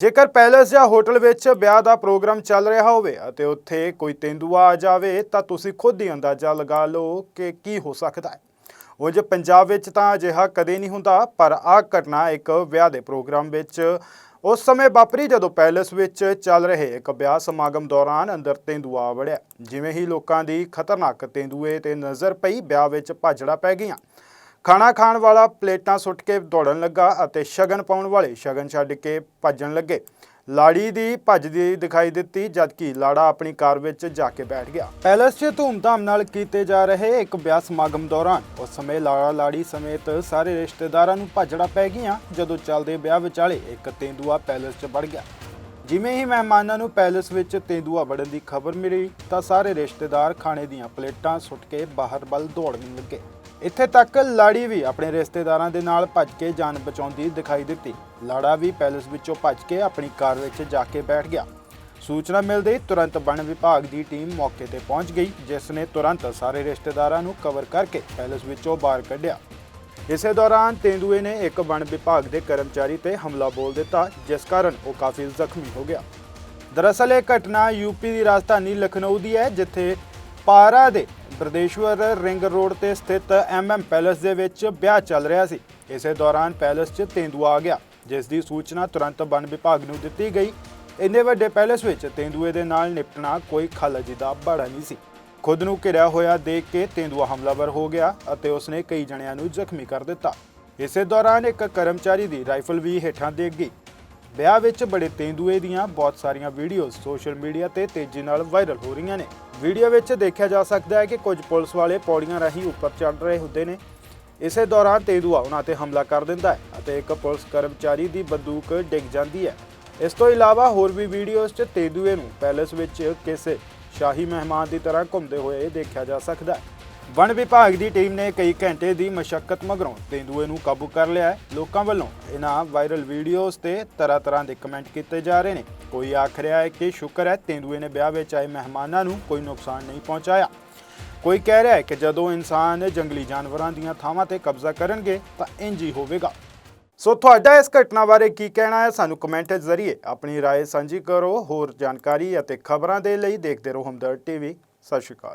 ਜੇਕਰ ਪੈਲੇਸ ਜਾਂ ਹੋਟਲ ਵਿੱਚ ਵਿਆਹ ਦਾ ਪ੍ਰੋਗਰਾਮ ਚੱਲ ਰਿਹਾ ਹੋਵੇ ਅਤੇ ਉੱਥੇ ਕੋਈ ਤੇਂਦੂਆ ਆ ਜਾਵੇ, ਤਾਂ ਤੁਸੀਂ ਖੁਦ ਹੀ ਅੰਦਾਜ਼ਾ ਲਗਾ ਲਓ ਕਿ ਕੀ ਹੋ ਸਕਦਾ ਹੈ। ਉਂਝ ਪੰਜਾਬ ਵਿੱਚ ਤਾਂ ਅਜਿਹਾ ਕਦੇ ਨਹੀਂ ਹੁੰਦਾ, ਪਰ ਆਹ ਘਟਨਾ ਇੱਕ ਵਿਆਹ ਦੇ ਪ੍ਰੋਗਰਾਮ ਵਿੱਚ ਉਸ ਸਮੇਂ ਵਾਪਰੀ ਜਦੋਂ ਪੈਲੇਸ ਵਿੱਚ ਚੱਲ ਰਹੇ ਇੱਕ ਵਿਆਹ ਸਮਾਗਮ ਦੌਰਾਨ ਅੰਦਰ ਤੇਂਦੂਆ ਆ ਵੜਿਆ। ਜਿਵੇਂ ਹੀ ਲੋਕਾਂ ਦੀ ਖਤਰਨਾਕ ਤੇਂਦੂਏ ਤੇ ਨਜ਼ਰ ਪਈ, ਵਿਆਹ ਵਿੱਚ ਭਾਜੜਾ ਪੈ ਗਈਆਂ। ਖਾਣਾ ਖਾਣ ਵਾਲਾ ਪਲੇਟਾਂ ਸੁੱਟ ਕੇ ਦੌੜਨ ਲੱਗਾ ਅਤੇ ਸ਼ਗਨ ਪਾਉਣ ਵਾਲੇ ਸ਼ਗਨ ਛੱਡ ਕੇ ਭੱਜਣ ਲੱਗੇ। ਲਾੜੀ ਦੀ ਭੱਜਦੀ ਦਿਖਾਈ ਦਿੱਤੀ, ਜਦਕਿ ਲਾੜਾ ਆਪਣੀ ਕਾਰ ਵਿੱਚ ਜਾ ਕੇ ਬੈਠ ਗਿਆ। ਪੈਲਸ 'ਚ ਧੂਮਧਾਮ ਨਾਲ ਕੀਤੇ ਜਾ ਰਹੇ ਇੱਕ ਵਿਆਹ ਸਮਾਗਮ ਦੌਰਾਨ ਉਸ ਸਮੇਂ ਲਾੜਾ ਲਾੜੀ ਸਮੇਤ ਸਾਰੇ ਰਿਸ਼ਤੇਦਾਰਾਂ ਨੂੰ ਭੱਜੜਾ ਪੈ ਗਈਆਂ, ਜਦੋਂ ਚੱਲਦੇ ਵਿਆਹ ਵਿਚਾਲੇ ਇੱਕ ਤੇਂਦੂਆ ਪੈਲਸ 'ਚ ਵੜ ਗਿਆ। ਜਿਵੇਂ ਹੀ ਮਹਿਮਾਨਾਂ ਨੂੰ ਪੈਲਸ ਵਿੱਚ ਤੇਂਦੂਆ ਵੜਨ ਦੀ ਖਬਰ ਮਿਲੀ, ਤਾਂ ਸਾਰੇ ਰਿਸ਼ਤੇਦਾਰ ਖਾਣੇ ਦੀਆਂ ਪਲੇਟਾਂ ਸੁੱਟ ਕੇ ਬਾਹਰ ਵੱਲ ਦੌੜਨ ਲੱਗੇ। ਇੱਥੇ ਤੱਕ ਲਾੜੀ ਵੀ ਆਪਣੇ ਰਿਸ਼ਤੇਦਾਰਾਂ ਦੇ ਨਾਲ ਭੱਜ ਕੇ ਜਾਨ ਬਚਾਉਂਦੀ ਦਿਖਾਈ ਦਿੱਤੀ। ਲਾੜਾ ਵੀ ਪੈਲਸ ਵਿੱਚੋਂ ਭੱਜ ਕੇ ਆਪਣੀ ਕਾਰ ਵਿੱਚ ਜਾ ਕੇ ਬੈਠ ਗਿਆ। ਸੂਚਨਾ ਮਿਲਦੇ ਹੀ ਤੁਰੰਤ ਵਣ ਵਿਭਾਗ ਦੀ ਟੀਮ ਮੌਕੇ ਤੇ ਪਹੁੰਚ ਗਈ, ਜਿਸ ਨੇ ਤੁਰੰਤ ਸਾਰੇ ਰਿਸ਼ਤੇਦਾਰਾਂ ਨੂੰ ਕਵਰ ਕਰਕੇ ਪੈਲਸ ਵਿੱਚੋਂ ਬਾਹਰ ਕੱਢਿਆ। ਇਸੇ ਦੌਰਾਨ ਤੇਂਦੂਏ ਨੇ ਇੱਕ ਵਣ ਵਿਭਾਗ ਦੇ ਕਰਮਚਾਰੀ ਤੇ ਹਮਲਾ ਬੋਲ ਦਿੱਤਾ, ਜਿਸ ਕਾਰਨ ਉਹ ਕਾਫੀ ਜ਼ਖਮੀ ਹੋ ਗਿਆ। ਦਰਅਸਲ ਇਹ ਘਟਨਾ ਯੂਪੀ ਦੀ ਰਾਜਧਾਨੀ ਲਖਨਊ ਦੀ ਹੈ, ਜਿੱਥੇ ਪਾਰਾ ਦੇ ਬ੍ਰਦੇਸ਼ਵਰ ਰਿੰਗ ਰੋਡ ਤੇ ਸਥਿਤ ਐਮਐਮ ਪੈਲੇਸ ਦੇ ਵਿੱਚ ਵਿਆਹ ਚੱਲ ਰਿਹਾ ਸੀ। ਇਸੇ ਦੌਰਾਨ ਪੈਲੇਸ 'ਚ ਤੇਂਦੂਆ ਆ ਗਿਆ, ਜਿਸ ਦੀ ਸੂਚਨਾ ਤੁਰੰਤ ਵਣ ਵਿਭਾਗ ਨੂੰ ਦਿੱਤੀ ਗਈ। ਇੰਨੇ ਵੱਡੇ ਪੈਲੇਸ ਵਿੱਚ ਤੇਂਦੂਏ ਦੇ ਨਾਲ ਨਿਪਟਣਾ ਕੋਈ ਖਲਜੀ ਦਾ ਬਾੜਾ ਨਹੀਂ ਸੀ। ਖੁਦ ਨੂੰ ਘਿਰਿਆ ਹੋਇਆ ਦੇਖ ਕੇ ਤੇਂਦੂਆ ਹਮਲਾਵਰ ਹੋ ਗਿਆ ਅਤੇ ਉਸਨੇ ਕਈ ਜਣਿਆਂ ਨੂੰ ਜ਼ਖਮੀ ਕਰ ਦਿੱਤਾ। ਇਸੇ ਦੌਰਾਨ ਇੱਕ ਕਰਮਚਾਰੀ ਦੀ ਰਾਈਫਲ ਵੀ ਹੇਠਾਂ ਡਿੱਗ ਗਈ। ਵਿਆਹ ਵਿੱਚ ਬੜੇ ਤੇਂਦੂਏ ਦੀਆਂ ਬਹੁਤ ਸਾਰੀਆਂ ਵੀਡੀਓਜ਼ ਸੋਸ਼ਲ ਮੀਡੀਆ ਤੇ ਤੇਜ਼ੀ ਨਾਲ ਵਾਇਰਲ ਹੋ ਰਹੀਆਂ ਨੇ। ਵੀਡੀਓ ਵਿੱਚ ਦੇਖਿਆ ਜਾ ਸਕਦਾ ਹੈ ਕਿ ਕੁਝ ਪੁਲਿਸ ਵਾਲੇ ਪੌੜੀਆਂ ਰਾਹੀਂ ਉੱਪਰ ਚੜ੍ਹ ਰਹੇ ਹੁੰਦੇ ਨੇ। ਇਸੇ ਦੌਰਾਨ ਤੇਂਦੂਆ ਉਹਨਾਂ ਤੇ ਹਮਲਾ ਕਰ ਦਿੰਦਾ ਹੈ ਅਤੇ ਇੱਕ ਪੁਲਿਸ ਕਰਮਚਾਰੀ ਦੀ ਬੰਦੂਕ ਡਿੱਗ ਜਾਂਦੀ ਹੈ। ਇਸ ਤੋਂ ਇਲਾਵਾ ਹੋਰ ਵੀ ਵੀਡੀਓਜ਼ 'ਚ ਤੇਂਦੂਏ ਨੂੰ ਪੈਲੇਸ ਵਿੱਚ ਕਿਸੇ ਸ਼ਾਹੀ ਮਹਿਮਾਨ ਦੀ ਤਰ੍ਹਾਂ ਘੁੰਮਦੇ ਹੋਏ ਦੇਖਿਆ ਜਾ ਸਕਦਾ ਹੈ। ਵਣ ਵਿਭਾਗ ਦੀ ਟੀਮ ਨੇ ਕਈ ਘੰਟੇ ਦੀ ਮਸ਼ੱਕਤ ਮਗਰੋਂ ਤੇਂਦੂਏ ਨੂੰ ਕਾਬੂ ਕਰ ਲਿਆ ਹੈ ਲੋਕਾਂ ਵੱਲੋਂ ਇਹਨਾਂ ਵਾਇਰਲ ਵੀਡੀਓਜ਼ ਤੇ ਤਰ੍ਹਾਂ ਤਰ੍ਹਾਂ ਦੇ ਕਮੈਂਟ ਕੀਤੇ ਜਾ ਰਹੇ ਨੇ ਕੋਈ ਆਖ ਰਿਹਾ ਹੈ ਕਿ ਸ਼ੁਕਰ ਹੈ ਤੇਂਦੂਏ ਨੇ ਵਿਆਹ ਵਿੱਚ ਆਏ ਮਹਿਮਾਨਾਂ ਨੂੰ ਕੋਈ ਨੁਕਸਾਨ ਨਹੀਂ ਪਹੁੰਚਾਇਆ ਕੋਈ ਕਹਿ ਰਿਹਾ ਹੈ ਕਿ ਜਦੋਂ ਇਨਸਾਨ ਜੰਗਲੀ ਜਾਨਵਰਾਂ ਦੀਆਂ ਥਾਵਾਂ ਤੇ ਕਬਜ਼ਾ ਕਰਨਗੇ ਤਾਂ ਇੰਜ ਹੀ ਹੋਵੇਗਾ ਸੋ ਤੁਹਾਡਾ ਇਸ ਘਟਨਾ ਬਾਰੇ ਕੀ ਕਹਿਣਾ ਹੈ ਸਾਨੂੰ ਕਮੈਂਟ ਦੇ ਜ਼ਰੀਏ ਆਪਣੀ رائے ਸਾਂਝੀ ਕਰੋ ਹੋਰ ਜਾਣਕਾਰੀ ਅਤੇ ਖਬਰਾਂ ਦੇ ਲਈ ਦੇਖਦੇ ਰਹੋ ਹਮਦਰਦ ਟੀਵੀ ਸਤਿ ਸ਼੍ਰੀ ਅਕਾਲ